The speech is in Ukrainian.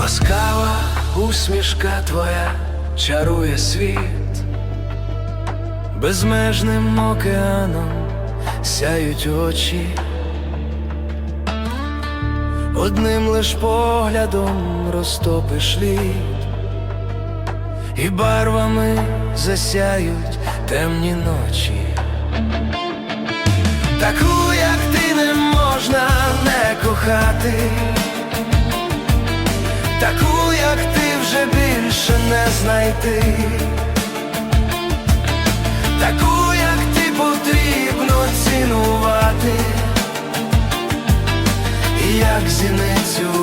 Ласкава усмішка твоя чарує світ, безмежним океаном сяють очі, одним лиш поглядом розтопиш лід, і барвами засяють темні ночі. Таку, як ти, не можна не кохати. Таку, як ти вже більше не знайти, таку, як ти потрібно цінувати, як зіницю